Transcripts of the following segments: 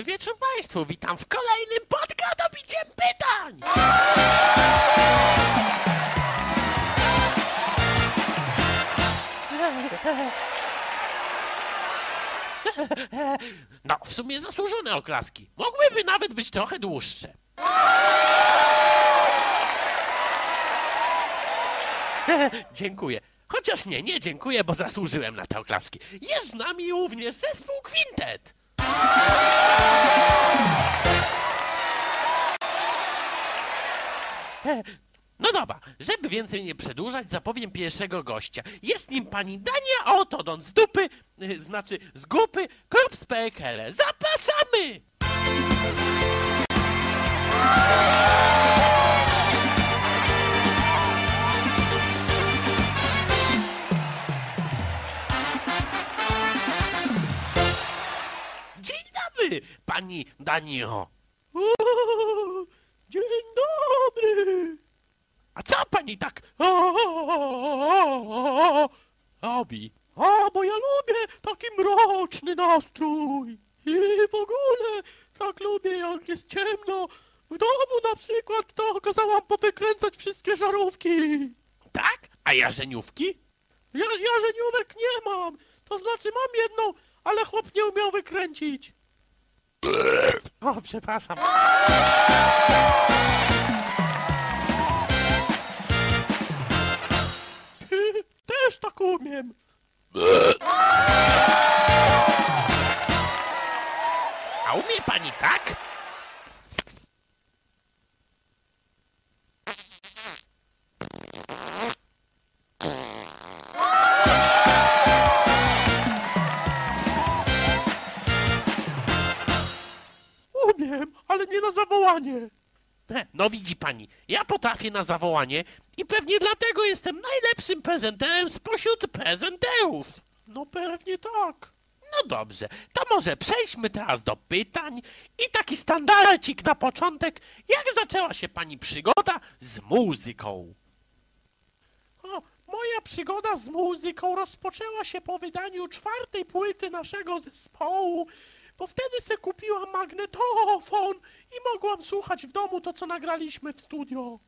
Dobry wieczór Państwu, witam w kolejnym podgadobiciem pytań! No, w sumie zasłużone oklaski. Mogłyby nawet być trochę dłuższe. Dziękuję. Chociaż nie, nie dziękuję, bo zasłużyłem na te oklaski. Jest z nami również zespół Quintet. No dobra, żeby więcej nie przedłużać, zapowiem pierwszego gościa. Jest nim pani Dania Otodon z dupy, y, znaczy z gupy klub z. Zapraszamy! Danio. O, dzień dobry. A co pani tak robi? A, bo ja lubię taki mroczny nastrój. I w ogóle tak lubię, jak jest ciemno. W domu na przykład to kazałam powykręcać wszystkie żarówki. Tak? A jarzeniówki? Ja, jarzeniówek nie mam. To znaczy mam jedną, ale chłop nie umiał wykręcić. O, przepraszam. Też tak umiem. A umie pani tak? Na zawołanie. No widzi pani, ja potrafię na zawołanie i pewnie dlatego jestem najlepszym prezenterem spośród prezenterów. No pewnie tak. No dobrze, to może przejdźmy teraz do pytań i taki standardcik na początek. Jak zaczęła się pani przygoda z muzyką? O, moja przygoda z muzyką rozpoczęła się po wydaniu czwartej płyty naszego zespołu, bo wtedy se kupiłam magnetofon i mogłam słuchać w domu to, co nagraliśmy w studio.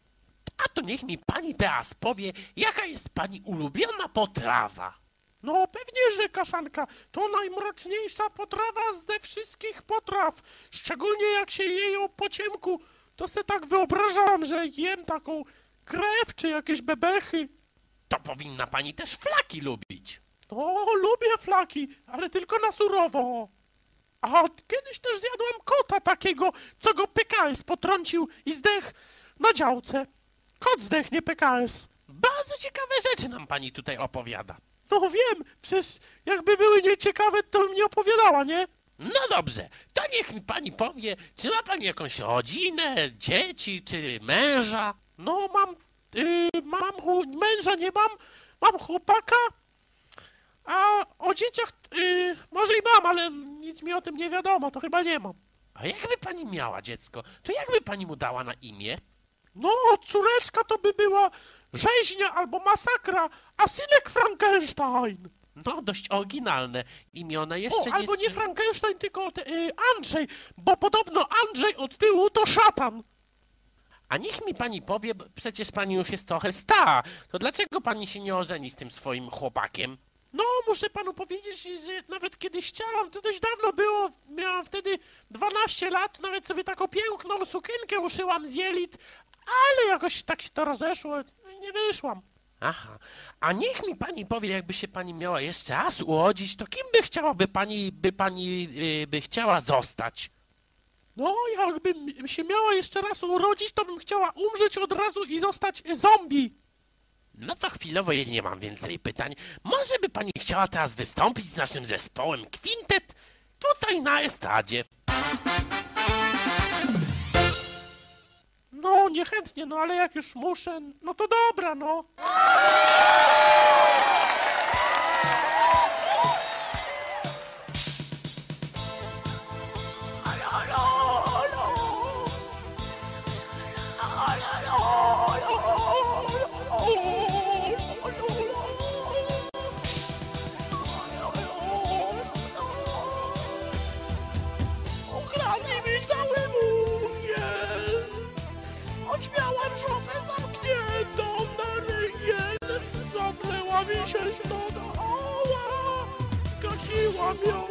A to niech mi pani teraz powie, jaka jest pani ulubiona potrawa? No pewnie, że kaszanka to najmroczniejsza potrawa ze wszystkich potraw. Szczególnie jak się je ją po ciemku, to se tak wyobrażam, że jem taką krew czy jakieś bebechy. To powinna pani też flaki lubić. O, lubię flaki, ale tylko na surowo. A kiedyś też zjadłem kota takiego, co go PKS potrącił i zdech na działce. Kot zdechnie PKS. Bardzo ciekawe rzeczy nam pani tutaj opowiada. No wiem, przecież jakby były nieciekawe, to bym nie opowiadała, nie? No dobrze, to niech mi pani powie, czy ma pani jakąś rodzinę, dzieci, czy męża? No mam, y, mam, męża nie mam, mam chłopaka, a o dzieciach y, może i mam, ale nic mi o tym nie wiadomo, to chyba nie mam. A jakby pani miała dziecko, to jakby pani mu dała na imię? No, córeczka to by była rzeźnia albo masakra, a synek Frankenstein. No, dość oryginalne imiona jeszcze O, nie... albo nie Frankenstein, tylko te, y, Andrzej, bo podobno Andrzej od tyłu to szatan. A niech mi pani powie, bo przecież pani już jest trochę stara, to dlaczego pani się nie ożeni z tym swoim chłopakiem? No, muszę panu powiedzieć, że nawet kiedy chciałam, to dość dawno było, miałam wtedy 12 lat, nawet sobie taką piękną sukienkę uszyłam z jelit, ale jakoś tak się to rozeszło i nie wyszłam. Aha, a niech mi pani powie, jakby się pani miała jeszcze raz urodzić, to kim by chciałaby pani, by pani yy, by chciała zostać? No, jakbym się miała jeszcze raz urodzić, to bym chciała umrzeć od razu i zostać zombie. No to chwilowo nie mam więcej pytań. Może by pani chciała teraz wystąpić z naszym zespołem Quintet tutaj na estradzie? No, niechętnie, no ale jak już muszę, no to dobra, no. Klawisze ślada, oła, skakiła miał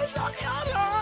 Yaşam yavrum.